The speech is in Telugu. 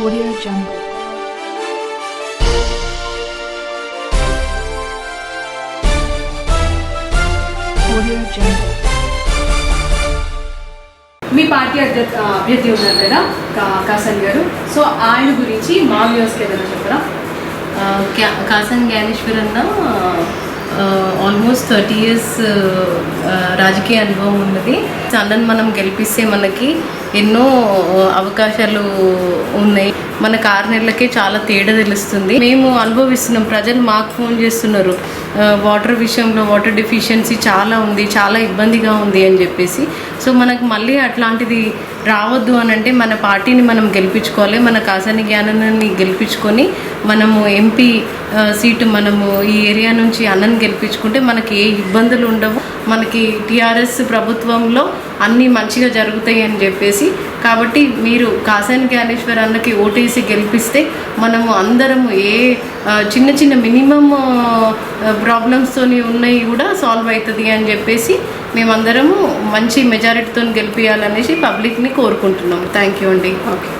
Audio Jungle. Audio Jungle. మీ పార్టీ అధ్యక్ష అభ్యర్థి ఉన్నారు కదా కా- కాసన్ గారు సో ఆయన గురించి మా వ్యూస్కి ఏదైనా చెప్పరా కాసన్ జ్ఞానేశ్వర్ అన్న ఆల్మోస్ట్ థర్టీ ఇయర్స్ రాజకీయ అనుభవం ఉన్నది అన్నను మనం గెలిపిస్తే మనకి ఎన్నో అవకాశాలు ఉన్నాయి. మనకు ఆరు నెలలకే చాలా తేడా తెలుస్తుంది. మేము అనుభవిస్తున్నాం. ప్రజలు మాకు ఫోన్ చేస్తున్నారు. వాటర్ విషయంలో వాటర్ డెఫిషియన్సీ చాలా ఉంది చాలా ఇబ్బందిగా ఉంది అని చెప్పేసి. సో మనకు మళ్ళీ అట్లాంటిది రావద్దు అని అంటే మన పార్టీని మనం గెలిపించుకోవాలి. మన కాసాని జ్ఞానాన్ని గెలిపించుకొని మనము ఎంపీ సీటు మనము ఈ ఏరియా నుంచి అన్నం గెలిపించుకుంటే మనకి ఏ ఇబ్బందులు ఉండవు. మనకి టీఆర్ఎస్ ప్రభుత్వంలో అన్నీ మంచిగా జరుగుతాయి అని చెప్పేసి. కాబట్టి మీరు కాసాని జ్ఞానేశ్వర్ అన్నకి ఓటేసి గెలిపిస్తే మనము అందరము ఏ చిన్న చిన్న మినిమం ప్రాబ్లమ్స్తోని ఉన్నాయి కూడా సాల్వ్ అవుతుంది అని చెప్పేసి మేమందరము మంచి మెజారిటీతో గెలిపించాలనేసి పబ్లిక్ని కోరుకుంటున్నాము. థ్యాంక్ యూ అండి. ఓకే